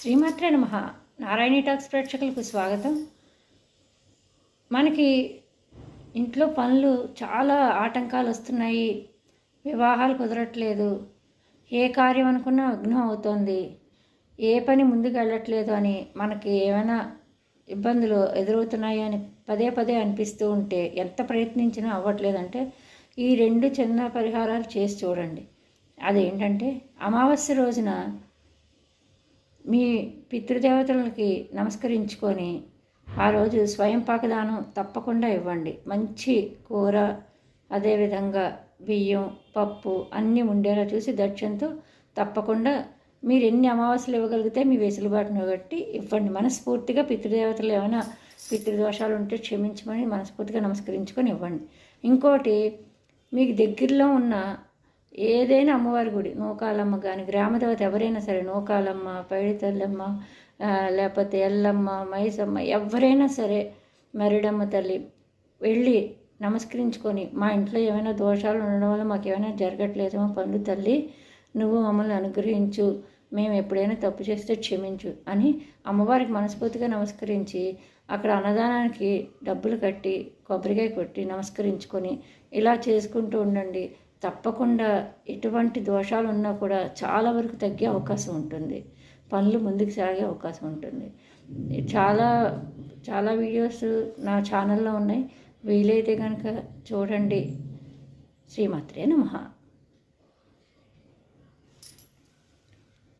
శ్రీమాత్రే నమ. నారాయణి టాక్స్ ప్రేక్షకులకు స్వాగతం. మనకి ఇంట్లో పనులు చాలా ఆటంకాలు వస్తున్నాయి. వివాహాలు కుదరట్లేదు. ఏ కార్యం అనుకున్నా విఘ్నం అవుతోంది. ఏ పని ముందుకు వెళ్ళట్లేదు అని మనకి ఏమైనా ఇబ్బందులు ఎదురవుతున్నాయి అని పదే పదే అనిపిస్తూ ఉంటే ఎంత ప్రయత్నించినా అవ్వట్లేదంటే ఈ రెండు చిన్న పరిహారాలు చేసి చూడండి. అదేంటంటే అమావాస్య రోజున మీ పితృదేవతలకి నమస్కరించుకొని ఆ రోజు స్వయం పాకదానం తప్పకుండా ఇవ్వండి. మంచి కూర అదేవిధంగా బియ్యం పప్పు అన్నీ ఉండేలా చూసి దక్షిణతో తప్పకుండా మీరు ఎన్ని అమావాస్యలు ఇవ్వగలిగితే మీ వెసులుబాటును బట్టి ఇవ్వండి. మనస్ఫూర్తిగా పితృదేవతలు ఏమైనా పితృదోషాలు ఉంటే క్షమించమని మనస్ఫూర్తిగా నమస్కరించుకొని ఇవ్వండి. ఇంకోటి మీకు దగ్గరలో ఉన్న ఏదైనా అమ్మవారి గుడి నూకాలమ్మ కానీ గ్రామదేవత ఎవరైనా సరే నూకాలమ్మ పైడితల్లమ్మ లేకపోతే ఎల్లమ్మ మైసమ్మ ఎవరైనా సరే మరిడమ్మ తల్లి వెళ్ళి నమస్కరించుకొని మా ఇంట్లో ఏమైనా దోషాలు ఉండడం వల్ల మాకు ఏమైనా జరగట్లేదేమో పండు తల్లి నువ్వు మమ్మల్ని అనుగ్రహించు మేము ఎప్పుడైనా తప్పు చేస్తే క్షమించు అని అమ్మవారికి మనస్ఫూర్తిగా నమస్కరించి అక్కడ అన్నదానానికి డబ్బులు కట్టి కొబ్బరికాయ కొట్టి నమస్కరించుకొని ఇలా చేసుకుంటూ ఉండండి. తప్పకుండా ఎటువంటి దోషాలు ఉన్నా కూడా చాలా వరకు తగ్గే అవకాశం ఉంటుంది. పనులు ముందుకు సాగే అవకాశం ఉంటుంది. చాలా చాలా వీడియోస్ నా ఛానల్లో ఉన్నాయి. వీలైతే కనుక చూడండి. శ్రీమాత్రే నమహా